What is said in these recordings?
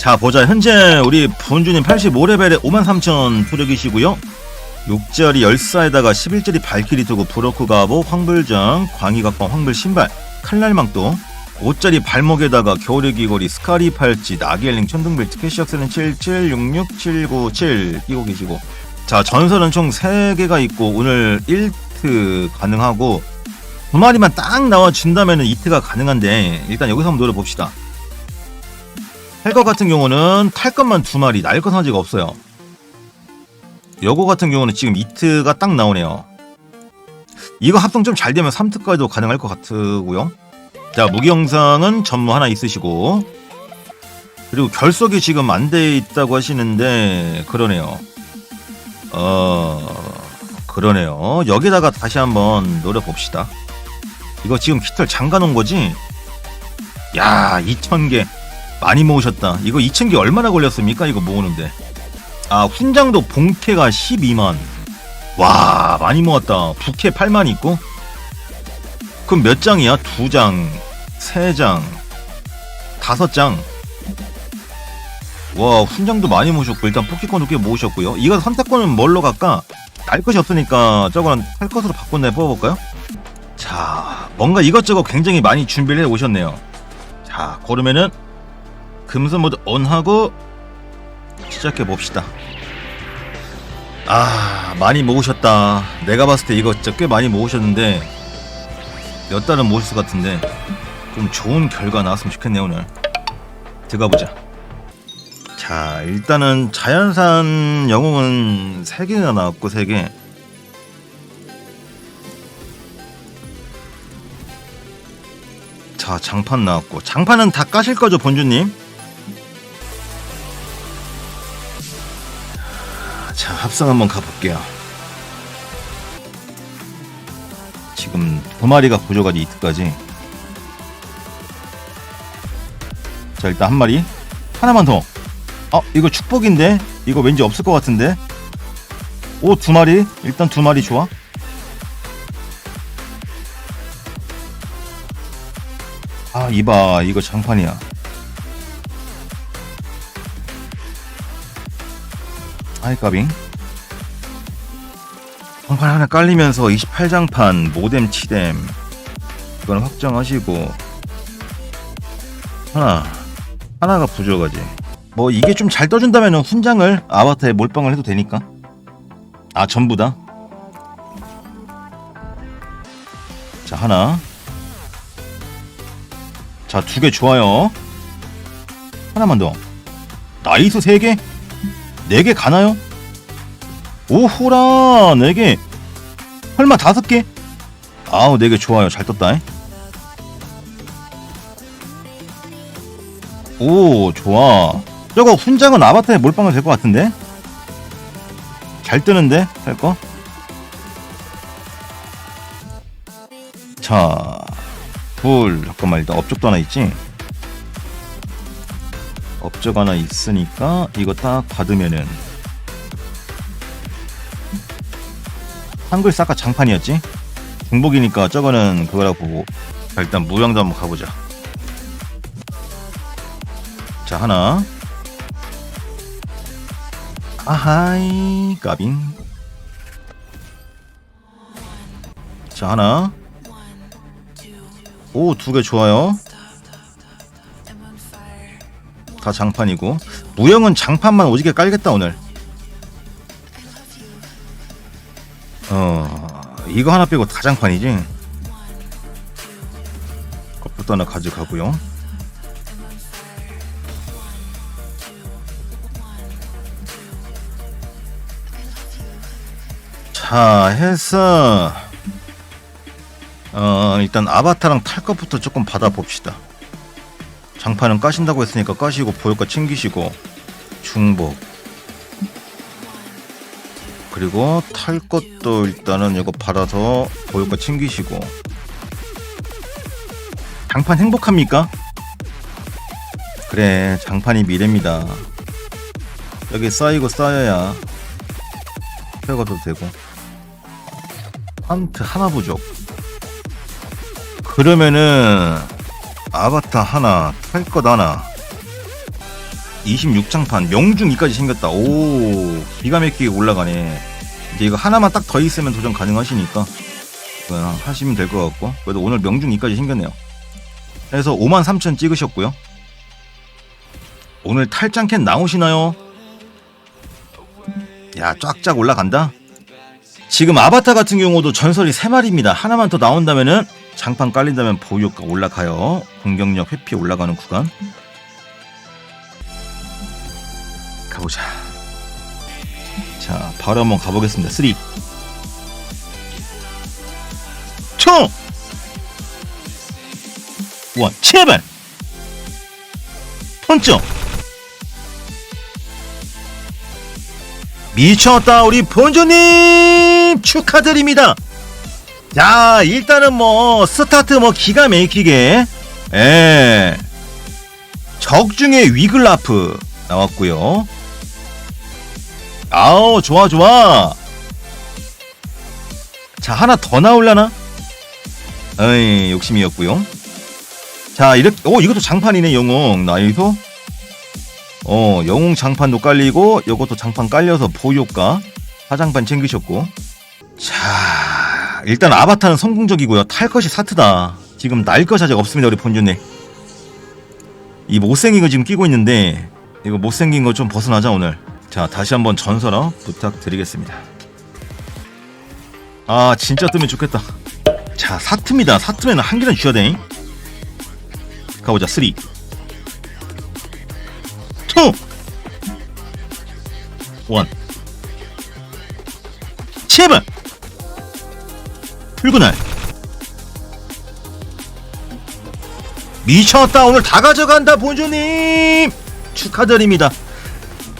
자 보자. 현재 우리 본주님 85레벨에 53,000 투력이시고요. 6짜리 열사에다가 11짜리 발키리 두고 브로크 가보 황불장 광희각방 황불 신발 칼날망도 5짜리 발목에다가 겨울의 귀걸이 스카리 팔찌 나기엘링 천둥벨트 캐시악스는 7766797 끼고 계시고. 자 전설은 총 3개가 있고 오늘 1트 가능하고 두 마리만 딱 나와준다면 2트가 가능한데 일단 여기서 한번 노려봅시다 할것 같은 경우는 탈 것만 두 마리 날것 사지가 없어요. 요거 같은 경우는 지금 2트가 딱 나오네요. 이거 합성 좀 잘 되면 3트까지도 가능할 것 같고요. 자 무기 영상은 전무 하나 있으시고 그리고 결석이 지금 안 돼 있다고 하시는데 그러네요. 어 그러네요. 여기다가 다시 한번 노려봅시다. 이거 지금 깃털 잠가 놓은 거지? 야 2000개 많이 모으셨다 이거 2000개 얼마나 걸렸습니까 이거 모으는데 아 훈장도 본캐가 12만 와 많이 모았다 부캐 8만 있고 그럼 몇 장이야? 두 장, 세 장, 다섯 장. 와, 훈장도 많이 모으셨고, 일단 포켓콘도 꽤 모으셨고요. 이거 선택권은 뭘로 갈까? 날 것이 없으니까 저거는 탈 것으로 바꾼 다 뽑아볼까요? 자, 뭔가 이것저것 굉장히 많이 준비를 해 오셨네요. 자, 고르면은 금수 모드 온 하고 시작해 봅시다. 아, 많이 모으셨다. 내가 봤을 때 이거 진짜 꽤 많이 모으셨는데, 몇 달은 모실 것 같은데 좀 좋은 결과 나왔으면 좋겠네요 오늘. 들어가 보자. 자 일단은 자연산 영웅은 3개나 나왔고 3개. 자 장판 나왔고. 장판은 다 까실 거죠 본주님 자 합성 한번 가볼게요. 지금 두 마리가 부족하지 이트까지. 자 일단 한 마리. 하나만 더. 아, 이거 축복인데? 이거 왠지 없을 것 같은데? 오 두 마리? 일단 두 마리 좋아. 아 이봐 이거 장판이야. 아이 까빙 장판 하나 깔리면서 28장판 모뎀 치뎀. 이건 확정하시고. 하나 하나가 부족하지. 뭐 이게 좀 잘 떠준다면 훈장을 아바타에 몰빵을 해도 되니까. 아 전부 다 자 하나. 자 두 개 좋아요. 하나만 더. 나이스 세개네 개 가나요? 오호라 4개. 설마 5개? 아우 4개 좋아요. 잘 떴다 잉? 오 좋아. 저거 훈장은 아바타에 몰빵을 될것 같은데? 잘 뜨는데? 할거? 자 불 잠깐만 일단 업적도 하나 있지? 업적 하나 있으니까 이거 딱 받으면은 한글 싹가 장판이었지? 중복이니까 저거는 그거라고 보고. 자, 일단 무용도 한번 가보자. 자 하나. 아하이 까빙. 자 하나. 오 두 개 좋아요. 다 장판이고. 무용은 장판만 오지게 깔겠다 오늘 이거 하나 빼고 다 장판이지? 컵부터 하나 가져가고요. 자 해서 어 일단 아바타랑 탈 것부터 조금 받아봅시다. 장판은 까신다고 했으니까 까시고 보일까 챙기시고 중복 그리고 탈 것도 일단은 이거 받아서 거 챙기시고 장판 행복합니까? 그래 장판이 미래입니다 여기 쌓이고 쌓여야 태워가도 되고 한트 하나 부족 그러면은 아바타 하나 탈 것 하나 26장판 명중 2까지 생겼다. 오 기가 막히게 올라가네. 이거 하나만 딱 더 있으면 도전 가능하시니까 그냥 하시면 될 것 같고 그래도 오늘 명중 2까지 생겼네요. 그래서 5만 3천 찍으셨고요. 오늘 탈장캔 나오시나요? 야 쫙쫙 올라간다. 지금 아바타 같은 경우도 전설이 3마리입니다. 하나만 더 나온다면은 장판 깔린다면 보유가 올라가요. 공격력 회피 올라가는 구간. 가보자. 자, 바로 한번 가보겠습니다. 3. 총! 원, 제발! 펀쩍! 미쳤다, 우리 본주님! 축하드립니다! 자, 일단은 뭐, 스타트 뭐, 기가 막히게, 예. 적중에 위글라프 나왔고요 아우, 좋아, 좋아. 자, 하나 더 나올라나? 에이, 욕심이었고요 자, 이렇게, 오, 이것도 장판이네, 영웅. 나이소? 어, 영웅 장판도 깔리고, 요것도 장판 깔려서 보효과. 화장판 챙기셨고. 자, 일단 아바타는 성공적이고요. 탈 것이 사트다. 지금 날 것 아직 없습니다, 우리 본주님. 이 못생긴 거 지금 끼고 있는데, 이거 못생긴 거 좀 벗어나자, 오늘. 자, 다시 한번 전설어 부탁드리겠습니다. 아, 진짜 뜨면 좋겠다. 자, 사트입니다. 사트면 한 개는 쥐어야 돼. 가보자, 3. 2. 원. 제발! 출근할. 미쳤다. 오늘 다 가져간다, 본주님! 축하드립니다.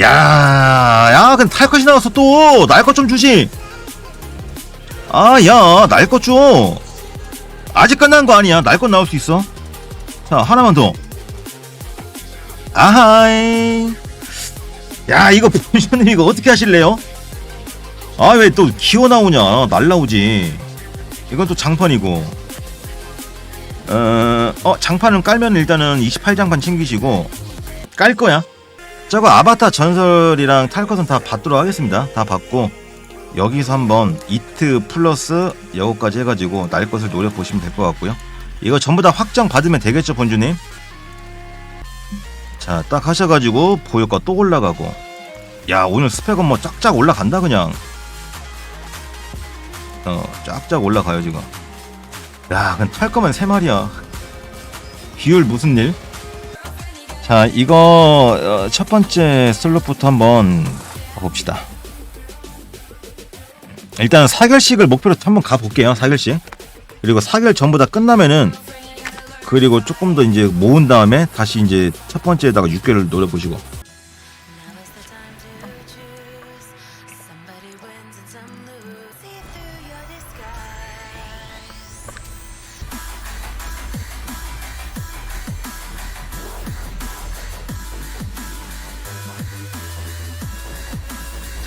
야, 야, 근데 탈 것이 나왔어, 또! 날 것 좀 주지! 아, 야, 날것 줘! 아직 끝난 거 아니야. 날 것 나올 수 있어. 자, 하나만 더. 아하이. 야, 이거 본주님 이거 어떻게 하실래요? 아, 왜 또 기어 나오냐? 날 나오지. 이건 또 장판이고. 어, 어, 장판은 깔면 일단은 28장판 챙기시고, 깔 거야. 저거 아바타 전설이랑 탈 것은 다 받도록 하겠습니다. 다 받고, 여기서 한번 이트 플러스 여거까지 해가지고 날 것을 노려보시면 될 것 같고요. 이거 전부 다 확정 받으면 되겠죠, 본주님? 자, 딱 하셔가지고 보효과 또 올라가고. 야, 오늘 스펙은 뭐 쫙쫙 올라간다, 그냥. 어, 쫙쫙 올라가요, 지금. 야, 그냥 탈 거면 세 마리야. 비율 무슨 일? 자, 이거 어, 첫 번째 슬롯부터 한번 가봅시다. 일단 사결식을 목표로 한번 가볼게요, 사결식. 그리고 사결 전부 다 끝나면은 그리고 조금 더 이제 모은 다음에 다시 이제 첫 번째에다가 6개를 노려보시고.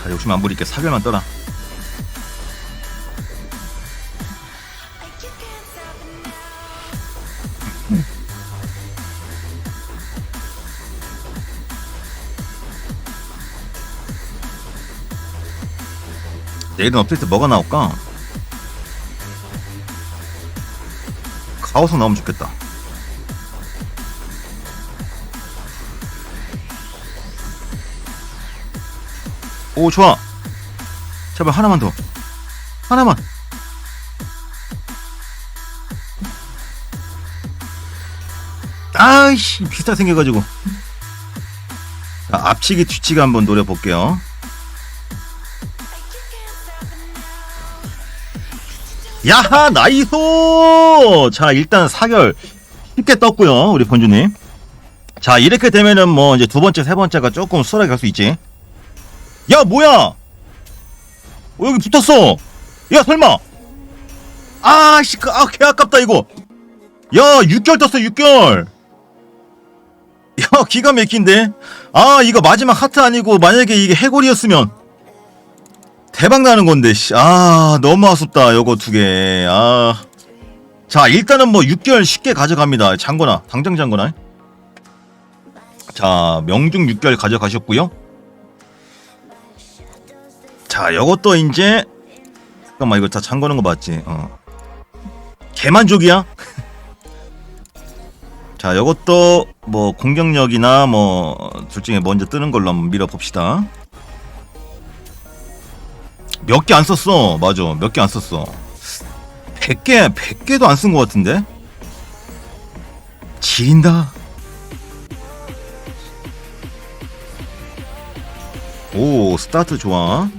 자, 욕심 안 부릴게 사결만 떠라. 내일은 업데이트 뭐가 나올까? 가오서 나오면 좋겠다. 오 좋아. 제발 하나만 더. 하나만. 아이씨 비슷하게 생겨가지고. 자, 앞치기 뒤치기 한번 노려볼게요. 야하 나이소 자 일단 사결 쉽게 떴고요 우리 본주님 자 이렇게 되면은 뭐 이제 두 번째 세 번째가 조금 수월하게 갈 수 있지 야 뭐야? 어, 여기 붙었어. 야 설마. 아씨 그, 아개 아깝다 이거. 야 6개월 떴어 6개월. 야 기가 막힌데? 아 이거 마지막 하트 아니고 만약에 이게 해골이었으면. 대박 나는 건데 씨. 아 너무 아쉽다 요거 두개. 아. 자 일단은 뭐 6개월 쉽게 가져갑니다 장거나. 당장 장거나. 자, 명중 6개월 가져가셨고요. 자, 요것도 이제 잠깐만 이거 다 잠그는 거 맞지? 어. 개만족이야? 자, 요것도 뭐 공격력이나 뭐 둘 중에 먼저 뜨는 걸로 한번 밀어 봅시다. 몇 개 안 썼어. 맞아. 몇 개 안 썼어. 100개, 100개도 안 쓴 것 같은데? 지린다. 오, 스타트 좋아.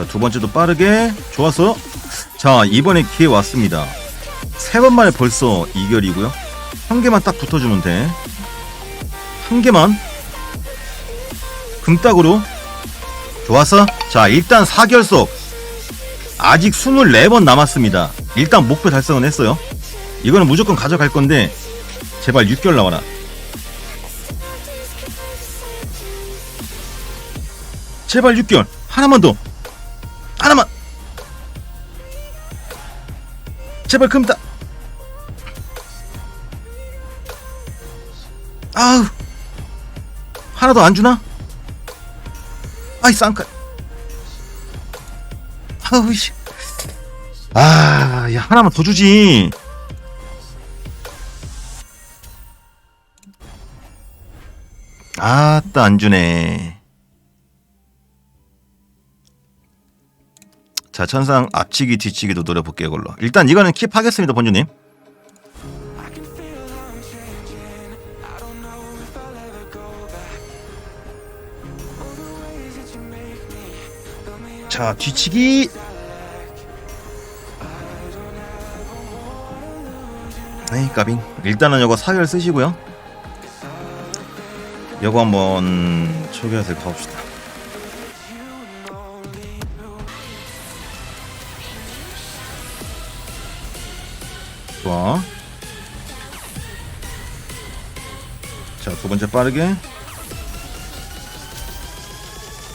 자, 두 번째도 빠르게. 좋았어. 자, 이번에 기회 왔습니다. 세 번 만에 벌써 2결이고요. 한 개만 딱 붙어주면 돼. 한 개만. 금딱으로. 좋았어. 자, 일단 4결속. 아직 24번 남았습니다. 일단 목표 달성은 했어요. 이거는 무조건 가져갈 건데, 제발 6개월 나와라. 제발 6개월. 하나만 더. 제발 금다. 아우. 하나 더 안 주나? 아이 쌍칼. 아우 씨. 아, 야 하나만 더 주지. 아따 안 주네. 자 천상 앞치기 뒤치기도 노려볼게요 이걸로. 일단 이거는 킵하겠습니다 본주님. 자 뒤치기. 에이 까빙. 일단은 요거 사결 쓰시고요. 요거 한번 초기화해서 가봅시다 자, 두 번째 빠르게.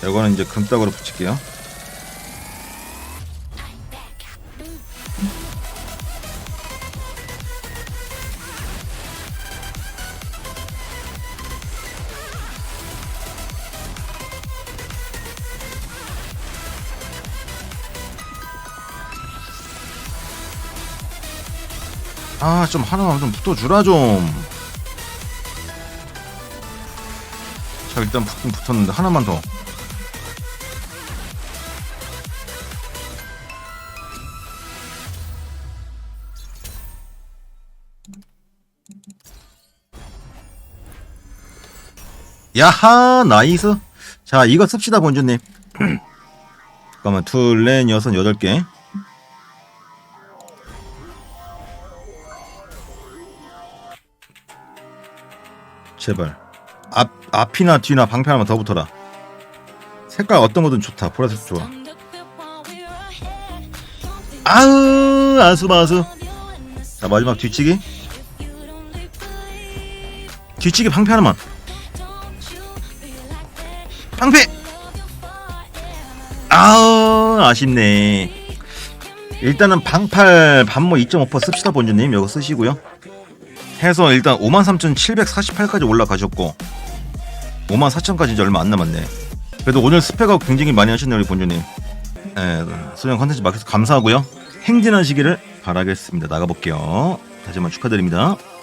이거는 이제 금딱으로 붙일게요. 아, 좀 하나만 좀 붙어주라 좀. 자, 일단 붙긴 붙었는데 하나만 더. 야하, 나이스. 자, 이거 씁시다, 본주님. 잠깐만, 둘, 넷, 여섯, 여덟 개. 제발 앞 앞이나 뒤나 방패 하나만 더 붙어라. 색깔 어떤 거든 좋다. 보라색 좋아. 아으 아수마수. 자 마지막 뒤치기. 뒤치기 방패 하나만. 방패! 아우 아쉽네. 일단은 방팔 반모 2.5% 씁시다 본주님. 이거 쓰시고요. 해서 일단 53,748까지 올라가셨고 54,000까지 이제 얼마 안 남았네. 그래도 오늘 스펙업 굉장히 많이 하셨네요 우리 본주님. 예, 소형 컨텐츠 마켓 감사하고요. 행진하시기를 바라겠습니다. 나가볼게요. 다시 한번 축하드립니다.